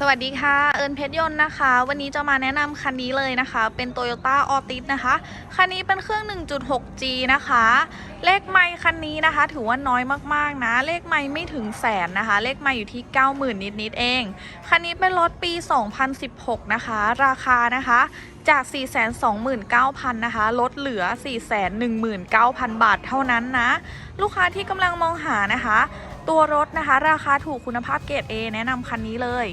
สวัสดีค่ะ เอิญเพชรยนต์นะคะ วันนี้จะมาแนะนำคันนี้เลยนะคะ เป็น Toyota Altis นะคะ คันนี้เป็นเครื่อง 1.6G นะคะ เลขไมค์คันนี้นะคะ ถือว่าน้อยมากๆนะ เลขไมค์ไม่ถึงแสนนะคะ เลขไมค์อยู่ที่ 90,000 นิดๆเอง คันนี้เป็นรถปี 2016 นะคะ ราคานะคะจาก 429,000 นะคะ ลดเหลือ 419,000 บาทเท่านั้นนะ ลูกค้าที่กำลังมองหานะคะ ตัวรถนะคะ ราคาถูกคุณภาพเกรด A แนะนำคันนี้เลย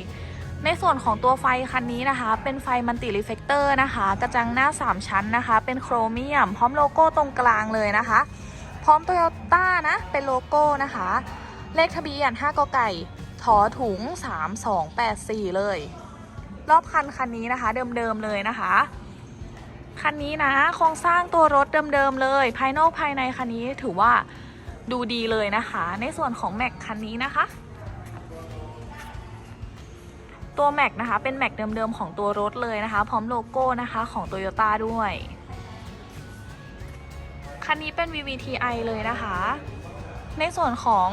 ในส่วนของตัวไฟคันนี้นะคะ เป็นไฟมันติรีเฟกเตอร์นะคะ กระจังหน้า 3 ชั้นนะคะ เป็นโครเมียม พร้อมโลโก้ตรงกลางเลยนะคะ พร้อมโตโยต้านะ เป็นโลโก้นะคะ เลขทะเบียน5กไก่ถอถุง 3284 เลย รอบคันคันนี้นะคะ เดิมๆเลยนะคะ คันนี้นะโครงสร้างตัวรถเดิมๆเลย ภายนอกภายในคันนี้ถือว่าดูดีเลยนะคะ ในส่วนของแม็กคันนี้นะคะ ตัวแม็กนะคะเป็นแม็กเดิมๆของตัวรถเลยนะคะ พร้อมโลโก้นะคะของ t o y ยต้ด้วย คันนี้เป็น VVTi เลยนะคะ ในส่วนของ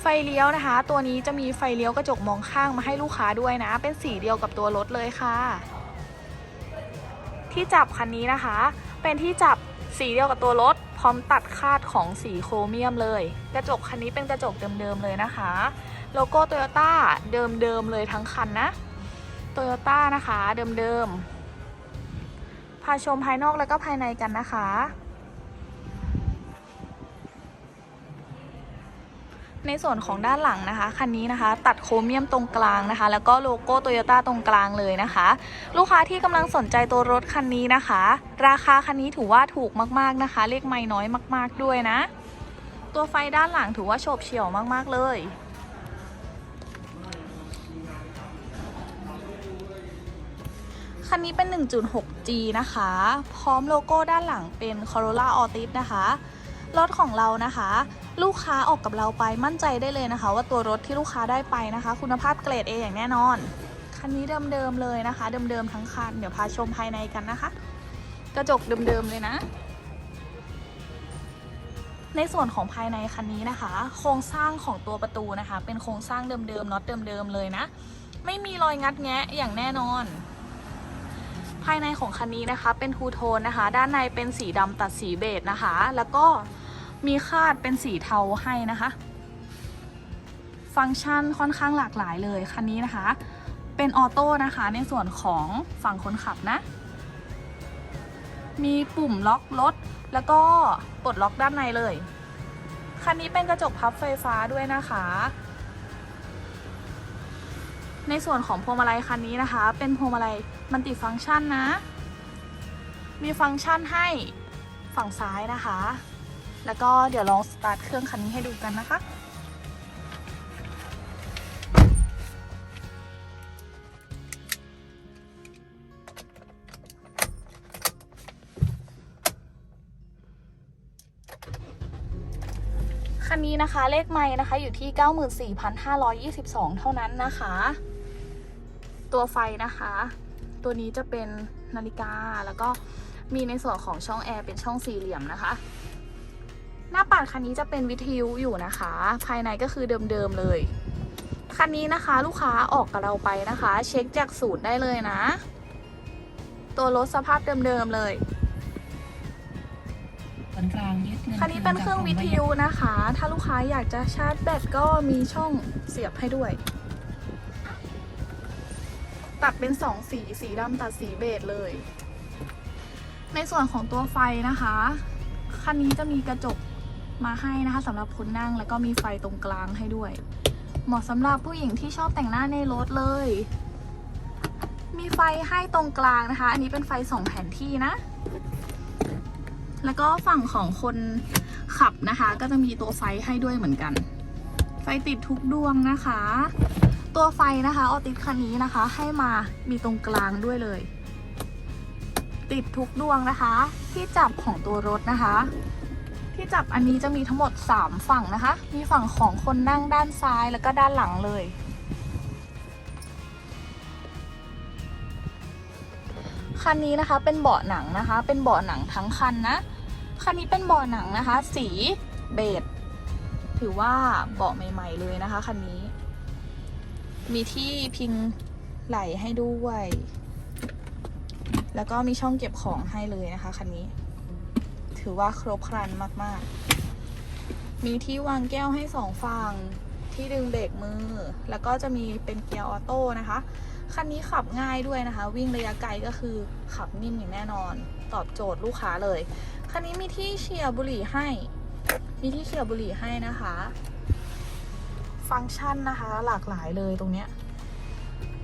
ไฟเลี้ยวนะคะ ตัวนี้จะมีไฟเลี้ยวกระจกมองข้างมาให้ลูกค้าด้วยนะ เป็นสีเดียวกับตัวรถเลยค่ะ ที่จับคันนี้นะคะ เป็นที่จับสีเดียวกับตัวรถ ร้อมตัดคาดของสีโครเมียมเลย กระจกคันนี้เป็นกระจกเดิมๆเลยนะคะ โลโก้โตโยต้าเดิมๆเลยทั้งคันนะโตโยต้านะคะเดิมๆพาชมภายนอกแล้วก็ภายในกันนะคะ ในส่วนของด้านหลังนะคะคันนี้นะคะ ตัดโครเมียมตรงกลางนะคะ แล้วก็โลโก้โตโยต้าตรงกลางเลยนะคะ ลูกค้าที่กำลังสนใจตัวรถคันนี้นะคะ ราคาคันนี้ถือว่าถูกมากๆนะคะ เลขไม่น้อยมาก ๆด้วยนะ ตัวไฟด้านหลังถือว่าโฉบเฉี่ยวมากๆเลยคันนี้เป็น 1.6G นะคะ พร้อมโลโก้ด้านหลังเป็น Corolla Altis นะคะ รถของเรานะคะ ลูกค้าออกกับเราไปมั่นใจได้เลยนะคะ ว่าตัวรถที่ลูกค้าได้ไปนะคะ คุณภาพเกรด A อย่างแน่นอน คันนี้เดิมๆเลยนะคะ เดิมๆทั้งคัน เดี๋ยวพาชมภายในกันนะคะ กระจกเดิมๆเลยนะ ในส่วนของภายในคันนี้นะคะ โครงสร้างของตัวประตูนะคะ เป็นโครงสร้างเดิมๆน็อตเดิมๆเลยนะ ไม่มีรอยงัดแงะอย่างแน่นอนภายในของคันนี้นะคะเป็นทูโทนนะคะ ด้านในเป็นสีดำตัดสีเบจนะคะ แล้วก็ มีคาดเป็นสีเทาให้นะคะ ฟังก์ชันค่อนข้างหลากหลายเลยคันนี้นะคะ เป็นออโต้นะคะในส่วนของฝั่งคนขับนะ มีปุ่มล็อกรถ แล้วก็ปลดล็อกด้านในเลย คันนี้เป็นกระจกพับไฟฟ้าด้วยนะคะในส่วนของพวงมาลัยคันนี้นะคะ เป็นพวงมาลัยมันติฟังก์ชันนะ มีฟังก์ชันให้ฝั่งซ้ายนะคะ แล้วก็เดี๋ยวลองสตาร์ทเครื่องคันนี้ให้ดูกันนะคะ คันนี้นะคะเลขไม้นะคะอยู่ที่ 94,522 เท่านั้นนะคะ ตัวไฟนะคะ ตัวนี้จะเป็นนาฬิกาแล้วก็มีในส่วนของช่องแอร์เป็นช่องสี่เหลี่ยมนะคะ หน้าปัดคันนี้จะเป็นวิทยุอยู่นะคะ ภายในก็คือเดิมๆเลย คันนี้นะคะลูกค้าออกกับเราไปนะคะ เช็คจากสูตรได้เลยนะ ตัวรถสภาพเดิมๆเลยส่วนกลางยึดเงินคันนี้เป็นเครื่องวิทยุนะคะ ถ้าลูกค้าอยากจะชาร์จแบตก็มีช่องเสียบให้ด้วย ตัดเป็นสองสีสีดำตัดสีเบจเลย ในส่วนของตัวไฟนะคะ คันนี้จะมีกระจก มาให้นะคะสำหรับคนนั่งแล้วก็มีไฟตรงกลางให้ด้วย เหมาะสำหรับผู้หญิงที่ชอบแต่งหน้าในรถเลย มีไฟให้ตรงกลางนะคะ อันนี้เป็นไฟสองแผนที่นะ แล้วก็ฝั่งของคนขับนะคะ ก็จะมีตัวไฟให้ด้วยเหมือนกัน ไฟติดทุกดวงนะคะ ตัวไฟนะคะออติสคันนี้นะคะ ให้มามีตรงกลางด้วยเลย ติดทุกดวงนะคะ ที่จับของตัวรถนะคะ ที่จับอันนี้จะมีทั้งหมด 3 ฝั่งนะคะ มีฝั่งของคนนั่งด้านซ้ายแล้วก็ด้านหลังเลย คันนี้นะคะเป็นเบาะหนังนะคะ เป็นเบาะหนังทั้งคันนะ คันนี้เป็นเบาะหนังนะคะ สีเบจถือว่าเบาะใหม่ ๆ เลยนะคะคันนี้ มีที่พิงไหลให้ด้วย แล้วก็มีช่องเก็บของให้เลยนะคะคันนี้ ถือว่าครบครันมาก ๆ มีที่วางแก้วให้สองฝั่งที่ดึงเบรกมือ แล้วก็จะมีเป็นเกียร์ออโต้นะคะ คันนี้ขับง่ายด้วยนะคะ วิ่งระยะไกลก็คือขับนิ่มอย่างแน่นอน ตอบโจทย์ลูกค้าเลย คันนี้มีที่เชียร์บุหรี่ให้ มีที่เชียร์บุหรี่ให้นะคะ ฟังก์ชันนะคะหลากหลายเลยตรงเนี้ย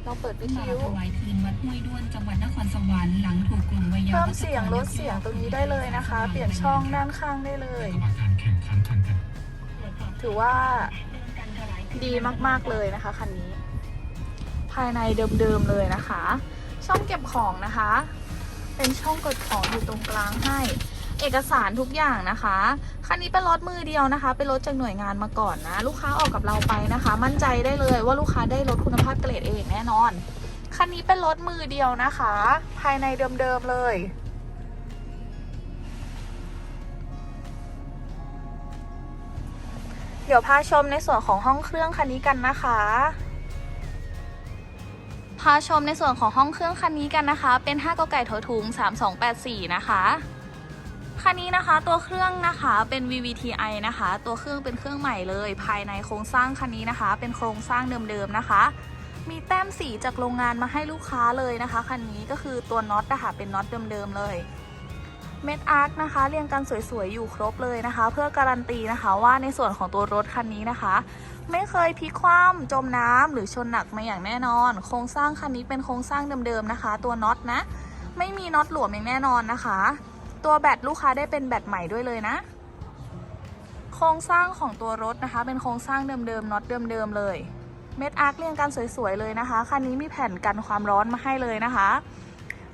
เราเปิดวิทมายุถวายคืนวัดห้วยด้วนจังหวัดนครสวรรค์หลังถูกกลุ่มวัยเพิ่มวัชกรเสียงลดเสียงตรงนี้ได้เลยนะคะ เปลี่ยนช่องด้านข้างได้เลยระหว่างการแข่งขันทางกันถือว่าดีมากๆเลยนะคะคันนี้ ภายในเดิมๆเลยนะคะ ช่องเก็บของนะคะ เป็นช่องกดของอยู่ตรงกลางให้ เอกสารทุกอย่างนะคะ คันนี้เป็นรถมือเดียวนะคะ เป็นรถจากหน่วยงานมาก่อนนะ ลูกค้าออกกับเราไปนะคะ มั่นใจได้เลยว่าลูกค้าได้รถคุณภาพเกรดเองแน่นอน คันนี้เป็นรถมือเดียวนะคะ ภายในเดิมๆเลยเดี๋ยวพาชมในส่วนของห้องเครื่องคันนี้กันนะคะ พาชมในส่วนของห้องเครื่องคันนี้กันนะคะ เป็น5กไก่ถอถุง3284 นะคะ คันนี้นะคะตัวเครื่องนะคะเป็น VVTi นะคะ ตัวเครื่องเป็นเครื่องใหม่เลย ภายในโครงสร้างคันนี้นะคะ เป็นโครงสร้างเดิมๆนะคะ มีแต้มสีจากโรงงานมาให้ลูกค้าเลยนะคะคันนี้ก็คือตัวน็อตนะคะเป็นน็อตเดิมๆเลยเม็ดอาร์คนะคะเรียงกันสวยๆ อยู่ครบเลยนะคะ เพื่อการันตีนะคะว่าในส่วนของตัวรถคันนี้นะคะ ไม่เคยพลิกคว่ำจมน้ำหรือชนหนักมาอย่างแน่นอน โครงสร้างคันนี้เป็นโครงสร้างเดิมๆนะคะ ตัวน็อตนะ ไม่มีน็อตหลวมอย่างแน่นอนนะคะ ตัวแบตลูกค้าได้เป็นแบตใหม่ด้วยเลยนะ โครงสร้างของตัวรถนะคะ เป็นโครงสร้างเดิมๆน็อตเดิมๆเลย เม็ดอาร์คเรียงกันสวยๆเลยนะคะ คันนี้มีแผ่นกันความร้อนมาให้เลยนะคะ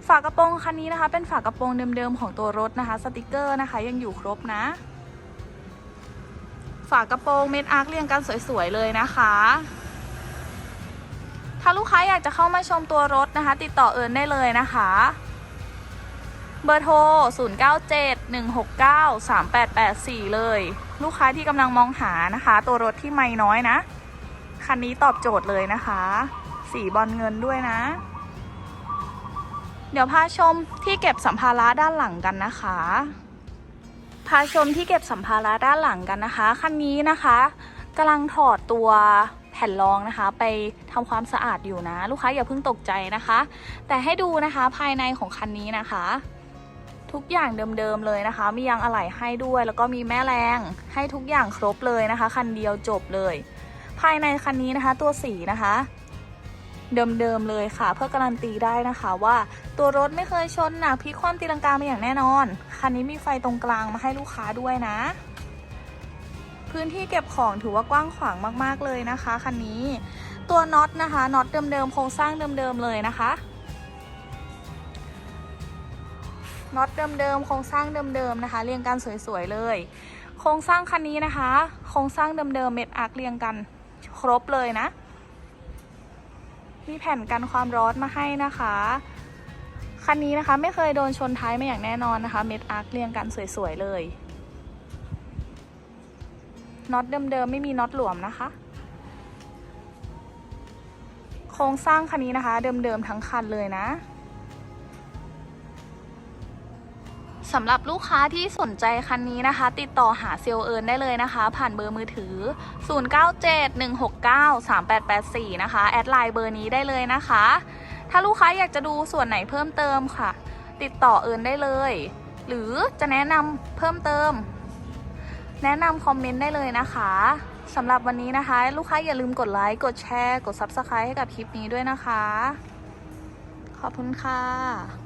ฝากระโปรงคันนี้นะคะ เป็นฝากระโปรงเดิมๆของตัวรถนะคะ สติกเกอร์นะคะ ยังอยู่ครบนะ ฝากระโปรงเม็ดอาร์คเรียงกันสวยๆเลยนะคะถ้าลูกค้าอยากจะเข้ามาชมตัวรถนะคะ ติดต่อเอิญได้เลยนะคะ เบอร์โทร 0971693884 เลย ลูกค้าที่กำลังมองหานะคะ ตัวรถที่ไม่น้อยนะ คันนี้ตอบโจทย์เลยนะคะ สีบอลเงินด้วยนะ เดี๋ยวพาชมที่เก็บสัมภาระด้านหลังกันนะคะ พาชมที่เก็บสัมภาระด้านหลังกันนะคะ คันนี้นะคะกำลังถอดตัวแผ่นรองนะคะ ไปทำความสะอาดอยู่นะ ลูกค้าอย่าเพิ่งตกใจนะคะ แต่ให้ดูนะคะภายในของคันนี้นะคะ ทุกอย่างเดิมๆเลยนะคะ มียางอะไหล่ให้ด้วย แล้วก็มีแม่แรงให้ทุกอย่างครบเลยนะคะ คันเดียวจบเลย ภายในคันนี้นะคะ ตัวสีนะคะ เดิมๆเลยค่ะ เพื่อการันตีได้นะคะว่า ตัวรถไม่เคยชนหนักพิคว่ำตีลังกามาอย่างแน่นอน คันนี้มีไฟตรงกลางมาให้ลูกค้าด้วยนะ พื้นที่เก็บของถือว่ากว้างขวางมากๆเลยนะคะคันนี้ ตัวน็อตนะคะน็อตเดิมๆโครงสร้างเดิมๆเลยนะคะ น็อตเดิมๆโครงสร้างเดิมๆนะคะ เรียงกันสวยๆเลย โครงสร้างคันนี้นะคะ โครงสร้างเดิมๆเม็ดอาร์คเรียงกันครบเลยนะ มีแผ่นกันความร้อนมาให้นะคะ คันนี้นะคะไม่เคยโดนชนท้ายมาอย่างแน่นอนนะคะ เม็ดอาร์คเรียงกันสวยๆเลยน็อตเดิมๆไม่มีน็อตหลวมนะคะ โครงสร้างคันนี้นะคะ เดิมๆทั้งคันเลยนะ สำหรับลูกค้าที่สนใจคันนี้นะคะ ติดต่อหาเซลเอิญได้เลยนะคะ ผ่านเบอร์มือถือ 0971693884 นะคะ แอดไลน์เบอร์นี้ได้เลยนะคะ ถ้าลูกค้าอยากจะดูส่วนไหนเพิ่มเติมค่ะ ติดต่อเอิญได้เลย หรือจะแนะนำเพิ่มเติม แนะนำคอมเมนต์ได้เลยนะคะสำหรับวันนี้นะคะ ลูกค้าอย่าลืมกดไลค์กดแชร์ กด Subscribe ให้กับคลิปนี้ด้วยนะคะ ขอบคุณค่ะ